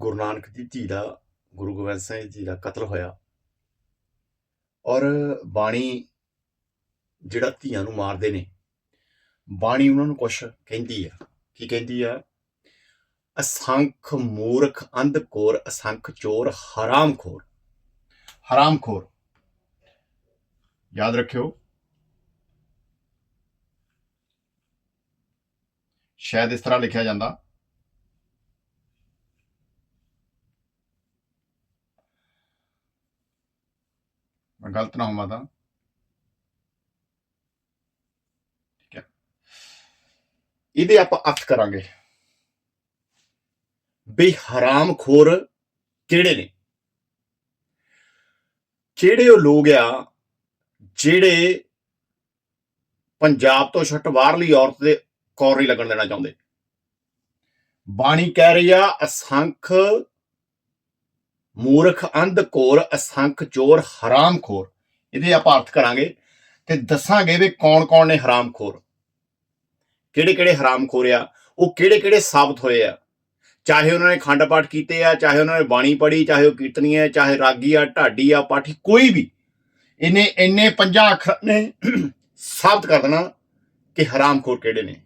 ਗੁਰੂ ਨਾਨਕ ਦੀ ਧੀ ਦਾ, ਗੁਰੂ ਗੋਬਿੰਦ ਸਿੰਘ ਜੀ ਦਾ ਕਤਲ ਹੋਇਆ। ਔਰ ਬਾਣੀ ਜਿਹੜਾ ਧੀਆਂ ਨੂੰ ਮਾਰਦੇ ਨੇ, ਬਾਣੀ ਉਹਨਾਂ ਨੂੰ ਕੁਛ ਕਹਿੰਦੀ ਆ। ਕੀ ਕਹਿੰਦੀ ਆ? ਅਸੰਖ ਮੂਰਖ ਅੰਧਕੋਰ ਅਸੰਖ ਚੋਰ ਹਰਾਮਖੋਰ ਹਰਾਮਖੋਰ ਯਾਦ ਰੱਖਿਓ, ਸ਼ਾਇਦ ਇਸ ਤਰ੍ਹਾਂ ਲਿਖਿਆ ਜਾਂਦਾ ਗਲਤ ਨਾ ਹੋਵਾਂ ਤਾਂ। ਠੀਕ ਹੈ। ਇਹਦੇ ਆਪਾਂ ਅਰਥ ਕਰਾਂਗੇ। ਬਈ ਹਰਾਮਖੋਰ ਕਿਹੜੇ ਨੇ? ਕਿਹੜੇ ਉਹ ਲੋਕ ਆ ਜਿਹੜੇ ਪੰਜਾਬ ਤੋਂ ਛੱਟ ਬਾਹਰਲੀ ਔਰਤ ਦੇ ਕੌਰ ਨਹੀਂ ਲੱਗਣ ਦੇਣਾ ਚਾਹੁੰਦੇ? ਬਾਣੀ ਕਹਿ ਰਹੀ ਆ, ਅਸੰਖ ਮੂਰਖ, ਅੰਧ ਘੋਰ ਅਸੰਖ, ਚੋਰ ਹਰਾਮਖੋਰ ਇਹਦੇ ਆਪਾਂ ਅਰਥ ਕਰਾਂਗੇ ਤੇ ਦੱਸਾਂਗੇ ਵੀ ਕੌਣ ਕੌਣ ਨੇ ਹਰਾਮਖੋਰ ਕਿਹੜੇ ਕਿਹੜੇ ਹਰਾਮਖੋਰ ਆ, ਉਹ ਕਿਹੜੇ ਕਿਹੜੇ ਸਾਬਤ ਹੋਏ ਆ। ਚਾਹੇ ਉਹਨਾਂ ਨੇ ਖੰਡ ਪਾਠ ਕੀਤੇ ਆ, ਚਾਹੇ ਉਹਨਾਂ ਨੇ ਬਾਣੀ ਪੜ੍ਹੀ, ਚਾਹੇ ਉਹ ਕੀਰਤਨੀ ਹੈ ਚਾਹੇ ਰਾਗੀ ਆ, ਢਾਡੀ ਆ, ਪਾਠੀ ਕੋਈ ਵੀ, ਇਹਨੇ ਇੰਨੇ ਪੰਜਾਂ ਅੱਖਰ ਨੇ ਸਾਬਤ ਕਰ ਦੇਣਾ ਕਿ ਹਰਾਮਖੋਰ ਕਿਹੜੇ ਨੇ।